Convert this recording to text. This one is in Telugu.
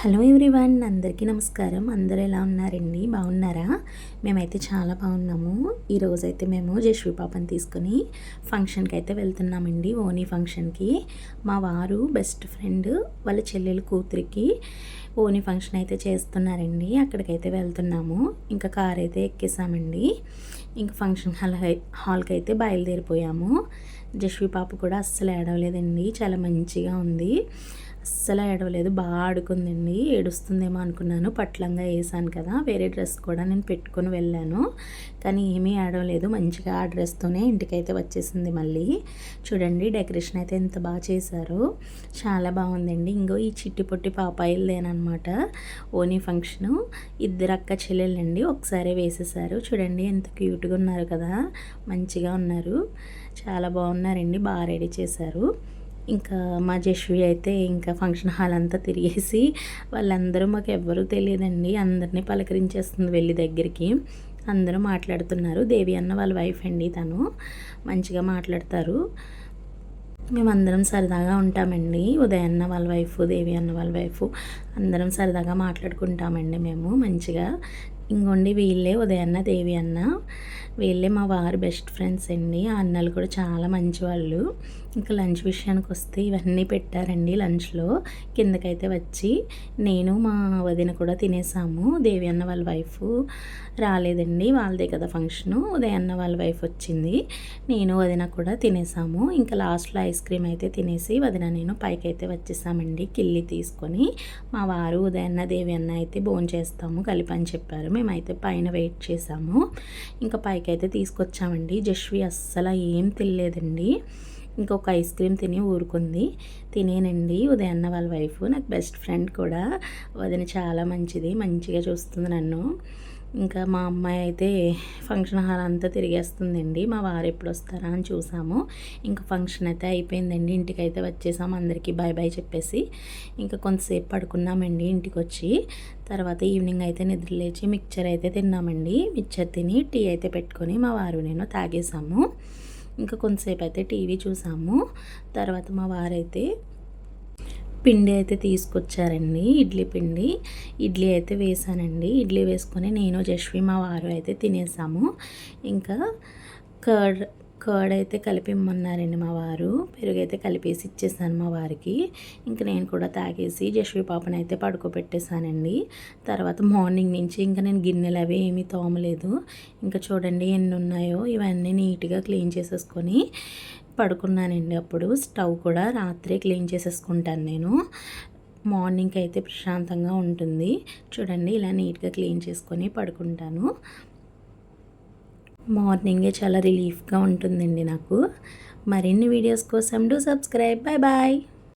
హలో ఎవ్రీవన్ అందరికీ నమస్కారం. అందరూ ఎలా ఉన్నారండి? బాగున్నారా? మేమైతే చాలా బాగున్నాము. ఈరోజైతే మేము జశ్వి పాపని తీసుకొని ఫంక్షన్కి అయితే వెళ్తున్నామండి ఓనీ ఫంక్షన్కి. మా వారు బెస్ట్ ఫ్రెండ్ వాళ్ళ చెల్లెలు కూతురికి ఓనీ ఫంక్షన్ అయితే చేస్తున్నారండి. అక్కడికైతే వెళ్తున్నాము. ఇంకా కార్ అయితే ఎక్కేసామండి. ఇంకా ఫంక్షన్ హాల్ హాల్కి అయితే బయలుదేరిపోయాము. జశ్వి పాప కూడా అస్సలు ఏడవలేదండి. చాలా మంచిగా ఉంది. అస్సలు ఏడవలేదు. బాగా ఆడుకుందండి. ఏడుస్తుందేమో అనుకున్నాను. పట్లంగా వేసాను కదా. వేరే డ్రెస్ కూడా నేను పెట్టుకొని వెళ్ళాను. కానీ ఏమీ ఏడవలేదు. మంచిగా ఆ డ్రెస్తోనే ఇంటికైతే వచ్చేసింది మళ్ళీ. చూడండి డెకరేషన్ అయితే ఎంత బాగా చేశారు. చాలా బాగుందండి. ఇంకో ఈ చిట్టి పొట్టి పాపాయిలదేనమాట ఓనీ ఫంక్షను. ఇద్దరు అక్క చెల్లెళ్ళండి. ఒకసారి వేసేసారు. చూడండి ఎంత క్యూట్గా ఉన్నారు కదా. మంచిగా ఉన్నారు. చాలా బాగున్నారండి. బాగా రెడీ చేశారు. ఇంకా మా జశ్వి అయితే ఇంకా ఫంక్షన్ హాల్ అంతా తిరిగేసి వాళ్ళందరూ మాకు ఎవ్వరూ తెలియదండి. అందరినీ పలకరించేస్తుంది వెళ్ళి దగ్గరికి. అందరూ మాట్లాడుతున్నారు. దేవి అన్న వాళ్ళ వైఫ్ అండి తను. మంచిగా మాట్లాడతారు. మేమందరం సరదాగా ఉంటామండి. ఉదయన్న వాళ్ళ వైఫ్ దేవి అన్న వాళ్ళ వైఫ్ అందరం సరదాగా మాట్లాడుకుంటామండి మేము మంచిగా. ఇంకోండి వీళ్ళే ఉదయన్న దేవి అన్న. వీళ్ళే మా వారు బెస్ట్ ఫ్రెండ్స్ అండి. ఆ అన్నలు కూడా చాలా మంచి వాళ్ళు ఇంకా లంచ్ విషయానికి వస్తే ఇవన్నీ పెట్టారండి లంచ్లో. కిందకైతే వచ్చి నేను మా వదిన కూడా తినేసాము. దేవి అన్న వాళ్ళ వైఫ్ రాలేదండి. వాళ్ళదే కదా ఫంక్షను ఉదయన్న వాళ్ళ వైఫ్ వచ్చింది. నేను వదిన కూడా తినేసాము. ఇంకా లాస్ట్లో ఐస్ క్రీమ్ అయితే తినేసి వదిన నేను పైకి అయితే వచ్చేసామండి. కిల్లి తీసుకొని మా వారు ఉదయన్న దేవి అన్న అయితే భోంచేస్తాము కలిపి అని చెప్పారు. మేమైతే పైన వెయిట్ చేసాము. ఇంకా పైకి అయితే తీసుకొచ్చామండి. జస్వి అస్సలు ఏం తినలేదండి. ఇంకొక ఐస్ క్రీమ్ తిని ఊరుకుంది. తినేనండి. ఉదయన్న వాళ్ళ వైఫ్ నాకు బెస్ట్ ఫ్రెండ్ కూడా. వదిన చాలా మంచిది. మంచిగా చూస్తుంది నన్ను. ఇంకా మా అమ్మాయి అయితే ఫంక్షన్ హాల్ అంతా తిరిగేస్తుందండి. మా వారు ఎప్పుడు వస్తారా అని చూసాము. ఇంకా ఫంక్షన్ అయితే అయిపోయిందండి. ఇంటికి అయితే వచ్చేసాము అందరికీ బాయ్ బాయ్ చెప్పేసి. ఇంకా కొంతసేపు పడుకున్నామండి ఇంటికి వచ్చి తర్వాత ఈవినింగ్ అయితే నిద్ర లేచి మిక్చర్ అయితే తిన్నామండి. మిక్చర్ తిని టీ అయితే పెట్టుకొని మా వారు నేను తాగేసాము. ఇంకా కొంతసేపు అయితే టీవీ చూసాము. తర్వాత మా వారైతే పిండి అయితే తీసుకొచ్చారండి ఇడ్లీ పిండి. ఇడ్లీ అయితే వేసానండి. ఇడ్లీ వేసుకొని నేను జస్వి మా వారు అయితే తినేసాము. ఇంకా కర్డ్ కర్డ్ అయితే కలిపిమ్మన్నారండి మా వారు. పెరుగు అయితే కలిపేసి ఇచ్చేసాను మా వారికి. ఇంకా నేను కూడా తాగేసి జశ్వి పాపను అయితే పడుకోబెట్టేశానండి. తర్వాత మార్నింగ్ నుంచి ఇంకా నేను గిన్నెలు అవి ఏమీ తోమలేదు. ఇంకా చూడండి ఎన్ని ఉన్నాయో ఇవన్నీ నీట్గా క్లీన్ చేసేసుకొని పడుకున్నానండి. అప్పుడు స్టవ్ కూడా రాత్రే క్లీన్ చేసేసుకుంటాను నేను. మార్నింగ్కి అయితే ప్రశాంతంగా ఉంటుంది. చూడండి ఇలా నీట్గా క్లీన్ చేసుకొని పడుకుంటాను. మార్నింగే చాలా రిలీఫ్గా ఉంటుందండి నాకు. మరిన్ని వీడియోస్ కోసం డూ సబ్స్క్రైబ్. Bye bye